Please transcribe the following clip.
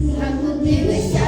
Зранку дивишся